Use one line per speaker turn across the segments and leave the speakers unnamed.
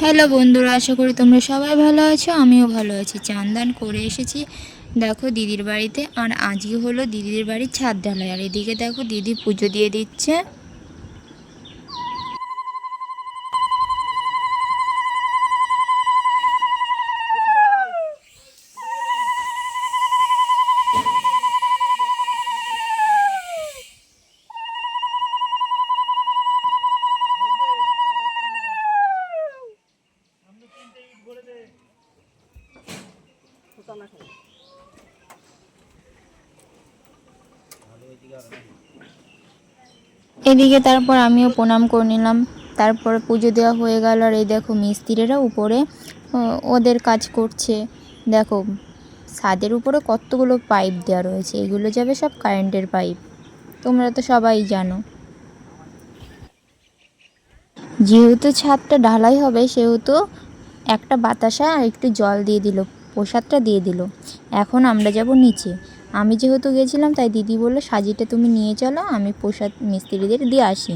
Hello বন্ধুরা, আশা করি তোমরা সবাই ভালো আছো, আমিও ভালো আছি। চান্দান করে এসেছি, দেখো দিদির বাড়িতে, আর আজকে হলো দিদির বাড়ির ছাদ ঢালাই। আর এদিকে দেখো দিদি পুজো দিয়ে দিচ্ছে। এদিকে তারপর আমিও প্রণাম করে নিলাম। তারপর পুজো দেওয়া হয়ে গেল আর এই দেখো মিস্ত্রিরা উপরে ওদের কাজ করছে। দেখো, ছাদের উপরে কতগুলো পাইপ দেওয়া রয়েছে, এগুলো যাবে সব কারেন্টের পাইপ। তোমরা তো সবাই জানো। যেহেতু ছাদটা ঢালাই হবে, সেহেতু একটা বাতাসা আর একটু জল দিয়ে দিল। প্রসাদটা দিয়ে দিল। এখন আমরা যাব নিচে। আমি যেহেতু গেছিলাম, তাই দিদি বলল, সাজিটা তুমি নিয়ে চলো, আমি প্রসাদ মিস্ত্রিদের দিয়ে আসি।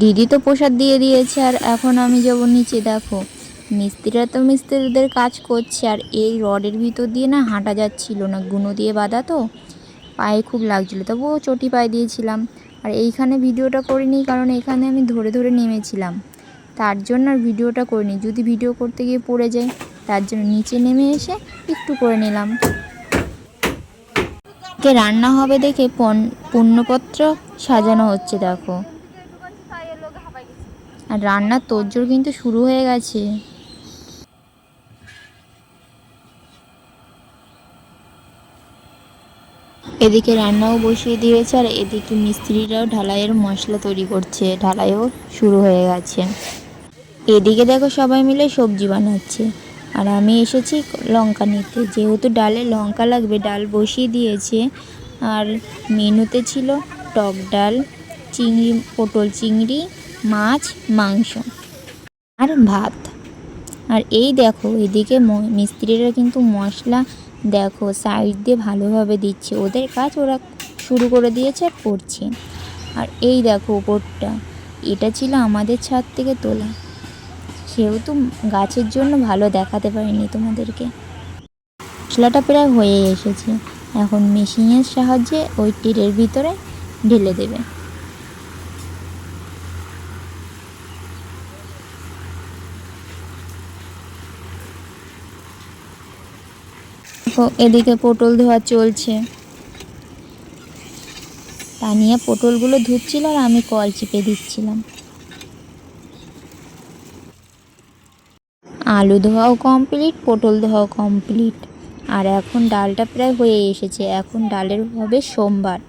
দিদি তো প্রসাদ দিয়ে দিয়েছে, আর এখন আমি যাব নিচে, দেখো। মিস্ত্রিরা তো মিস্ত্রিদের কাজ করছে, আর এই রডের ভিতর দিয়ে না হাঁটা যাচ্ছিল না। গুঁড়ো দিয়ে বাঁধা তো, পায়ে খুব লাগছিল। তবুও চটি পায়ে দিয়েছিলাম। আর এইখানে ভিডিওটা করিনি কারণ এখানে আমি ধরে ধরে নেমেছিলাম। তার জন্য আর ভিডিওটা করিনি। যদি ভিডিও করতে গিয়ে পড়ে যায়, তার জন্য নিচে নেমে এসে একটু করে নিলাম। কে রান্না হবে দেখে পণ- পণ্যপত্র সাজানো হচ্ছে, দেখো। আর রান্নার তোড়জোড় কিন্তু শুরু হয়ে গেছে। এদিকে রান্নাও বসিয়ে দিয়েছে আর এদিকে মিস্ত্রিরাও ঢালাইয়ের মশলা তৈরি করছে। ঢালাইও শুরু হয়ে গেছে। এদিকে দেখো সবাই মিলে সবজি বানাচ্ছে। আর আমি এসেছি লঙ্কা নিতে। যেহেতু ডালে লঙ্কা লাগবে, ডাল বসিয়ে দিয়েছে। আর মেনুতে ছিল টক ডাল, চিংড়ি, পটল চিংড়ি, মাছ, মাংস আর ভাত। আর এই দেখো, এদিকে মিস্ত্রিরা কিন্তু মশলা দেখো সাইড দিয়ে ভালোভাবে দিচ্ছে। ওদের কাজ ওরা শুরু করে দিয়েছে আর করছে। আর এই দেখো ওপরটা এটা ছিল আমাদের ছাদ থেকে তোলা। সেহেতু গাছের জন্য ভালো দেখাতে পারিনি তোমাদেরকে। মশলাটা প্রায় হয়ে এসেছে। এখন মেশিনের সাহায্যে ওই টিরের ভিতরে ঢেলে দেবে। দেখো, এদিকে পটল ধোয়া চলছে। তানিয়া পটলগুলো ধুচ্ছিল আর আমি কল চিপে দিচ্ছিলাম। আলু ধোয়াও কমপ্লিট পটল ধোয়াও কমপ্লিট। আর এখন ডালটা প্রায় হয়ে এসেছে এখন ডালের হবে সোমবার।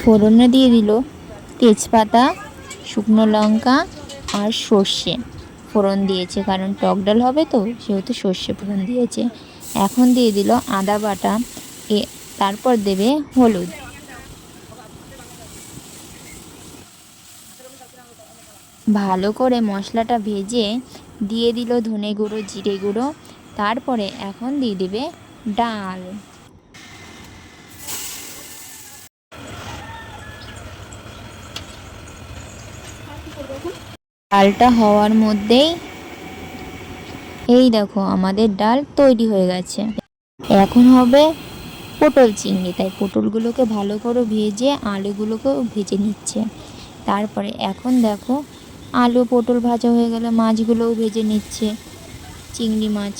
ফোড়নে দিয়ে দিল তেজপাতা শুকনো লঙ্কা আর সর্ষে। ফোড়ন দিয়েছে, কারণ টক ডাল হবে তো, সেহেতু সর্ষে ফোড়ন দিয়েছে। এখন দিয়ে দিল আদা বাটা, এ তারপর দেবে হলুদ। ভালো করে মশলাটা ভেজে দিয়ে দিল ধনে গুঁড়ো, জিরে গুঁড়ো, তারপরে এখন দিয়ে দেবে ডাল। ডালটা হওয়ার মধ্যেই এই দেখো, আমাদের ডাল তৈরি হয়ে গেছে। এখন হবে পটল চিংড়ি। তাই পটলগুলোকে ভালো করে ভেজে আলুগুলোকেও ভেজে নিচ্ছে। তারপরে এখন দেখো, আলু পটল ভাজা হয়ে গেলে মাছগুলোও ভেজে নিচ্ছে, চিংড়ি মাছ।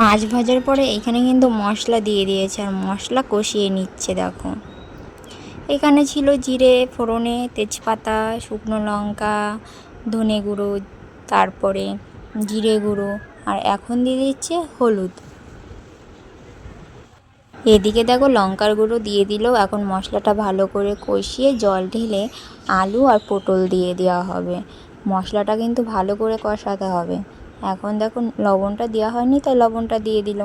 মাছ ভাজার পরে এখানে কিন্তু মশলা দিয়ে দিয়েছে, আর মশলা কষিয়ে নিচ্ছে, দেখো। এখানে ছিল জিরে, ফোড়নে, তেজপাতা, শুকনো লঙ্কা, ধনে গুঁড়ো, তারপরে জিরে গুঁড়ো, আর এখন দিয়ে দিচ্ছে হলুদ। এদিকে দেখো লঙ্কার গুঁড়ো দিয়ে দিল এখন মশলাটা ভালো করে কষিয়ে জল ঢেলে আলু আর পটল দিয়ে দেওয়া হবে। মশলাটা কিন্তু ভালো করে কষাতে হবে। এখন দেখো লবণটা দেওয়া হয়নি, তাই লবণটা দিয়ে দিল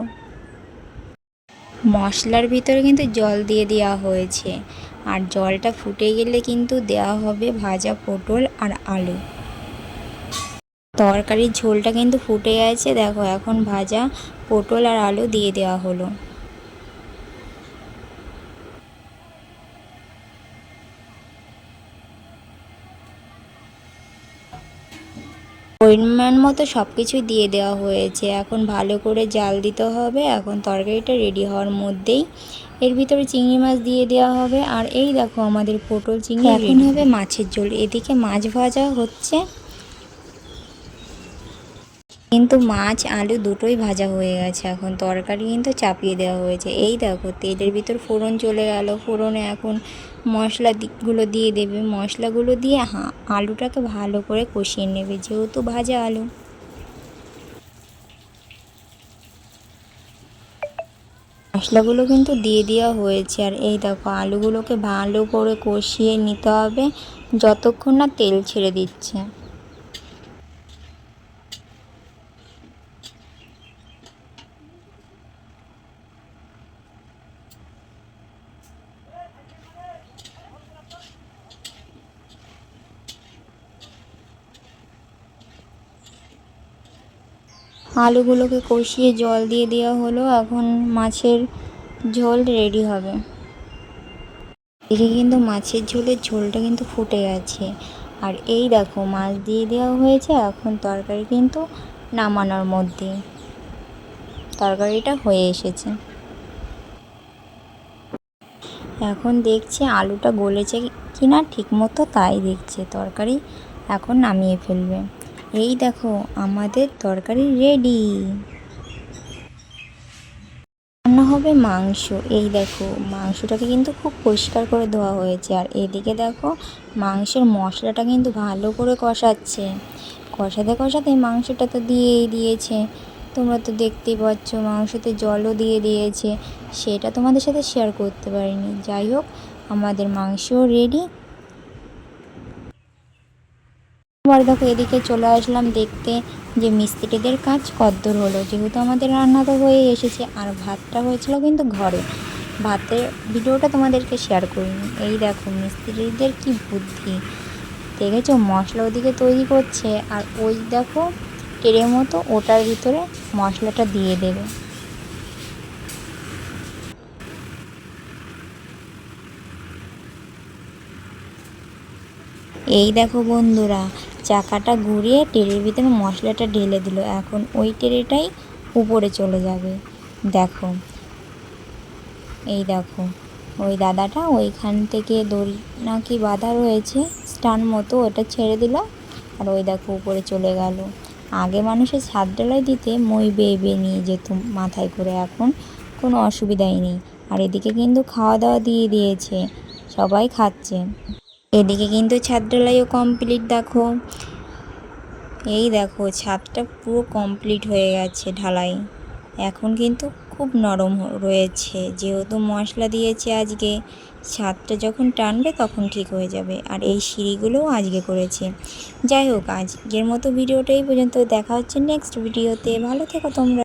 মশলার ভিতরে কিন্তু জল দিয়ে দেওয়া হয়েছে। আর জলটা ফুটে গেলে কিন্তু দেওয়া হবে ভাজা পটল আর আলু। তরকারির ঝোলটা কিন্তু ফুটে গেছে। দেখো, এখন ভাজা পটল আর আলু দিয়ে দেওয়া হলো। পরিমাণ মতো সব কিছুই দিয়ে দেওয়া হয়েছে। এখন ভালো করে জাল দিতে হবে। এখন তরকারিটা রেডি হওয়ার মধ্যেই এর ভিতরে চিংড়ি মাছ দিয়ে দেওয়া হবে। আর এই দেখো আমাদের পটল চিংড়ি এখন হবে মাছের ঝোল। এদিকে মাছ ভাজা হচ্ছে। কিন্তু মাছ আলু দুটোই ভাজা হয়ে গেছে এখন। তরকারি কিন্তু চাপিয়ে দেওয়া হয়েছে। এই দেখো তেলের ভিতর ফোড়ন চলে গেল। ফোড়নে এখন মশলা গুলো দিয়ে দেবে। মশলাগুলো দিয়ে হা আলুটাকে ভালো করে কষিয়ে নেবে। যেহেতু ভাজা আলু। মশলাগুলো কিন্তু দিয়ে দেওয়া হয়েছে। আর এই দেখো, আলুগুলোকে ভালো করে কষিয়ে নিতে হবে, যতক্ষণ না তেল ছেড়ে দিচ্ছে। আলুগুলোকে কষিয়ে জল দিয়ে দেওয়া হলো। এখন মাছের ঝোল রেডি হবে। এদিকে কিন্তু মাছের ঝোলের ঝোলটা কিন্তু ফুটে গেছে। আর এই দেখো, মাছ দিয়ে দেওয়া হয়েছে। এখন তরকারি কিন্তু নামানোর মধ্যে। তরকারিটা হয়ে এসেছে। এখন দেখছি আলুটা গলেছে কিনা ঠিক মতো তাই দেখছে। তরকারি এখন নামিয়ে ফেলবে। এই দেখো, আমাদের তরকারি রেডি রান্না হবে মাংস। এই দেখো, মাংসটাকে কিন্তু খুব পরিষ্কার করে ধোয়া হয়েছে। আর এদিকে দেখো, মাংসের মশলাটা কিন্তু ভালো করে কষাচ্ছে। কষাতে কষাতে মাংসটা তো দিয়েই দিয়েছে। তোমরা তো দেখতেই পাচ্ছ, মাংসতে জলও দিয়ে দিয়েছে। সেটা তোমাদের সাথে শেয়ার করতে পারিনি। যাই হোক, আমাদের মাংসও রেডি এবার দেখো এদিকে চলে আসলাম দেখতে যে মিস্ত্রিদের কাজ কদ্দূর হলো। যেহেতু আমাদের রান্না তো হয়ে এসেছে আর ভাতটা হয়েছিল কিন্তু ঘরে। ভাতের ভিডিওটা তোমাদেরকে শেয়ার করিনি। এই দেখো মিস্ত্রিদের কি বুদ্ধি। দেখেছ? মশলা ওদিকে তৈরি করছে আর ওই দেখো টেরের মতো ওটার ভিতরে মশলাটা দিয়ে দেবে। এই দেখো বন্ধুরা চাকাটা ঘুরিয়ে টেরের ভিতরে মশলাটা ঢেলে দিল। এখন ওই টেরেটাই উপরে চলে যাবে। দেখো। এই দেখো। ওই দাদাটা ওইখান থেকে দড়ি নাকি বাঁধা রয়েছে? স্টান মতো ওটা ছেড়ে দিল আর ওই দেখো উপরে চলে গেল। আগে মানুষের ছাদ ডালায় দিতে মই বেয়ে বেয়ে নিয়ে যেত মাথায় করে। এখন কোনো অসুবিধাই নেই। আর এদিকে কিন্তু খাওয়া দাওয়া দিয়ে দিয়েছে। সবাই খাচ্ছে। এদিকে কিন্তু ছাদ ঢালাইও কমপ্লিট দেখো। এই দেখো, ছাদটা পুরো কমপ্লিট হয়ে গেছে ঢালাই। এখন কিন্তু খুব নরম রয়েছে। যেহেতু মশলা দিয়েছে আজকে, ছাদটা যখন টানবে তখন ঠিক হয়ে যাবে। আর এই সিঁড়িগুলোও আজকে করেছে। যাই হোক, আজকের মতো ভিডিওটাই পর্যন্ত। দেখা হচ্ছে নেক্সট ভিডিওতে ভালো থেকো তোমরা।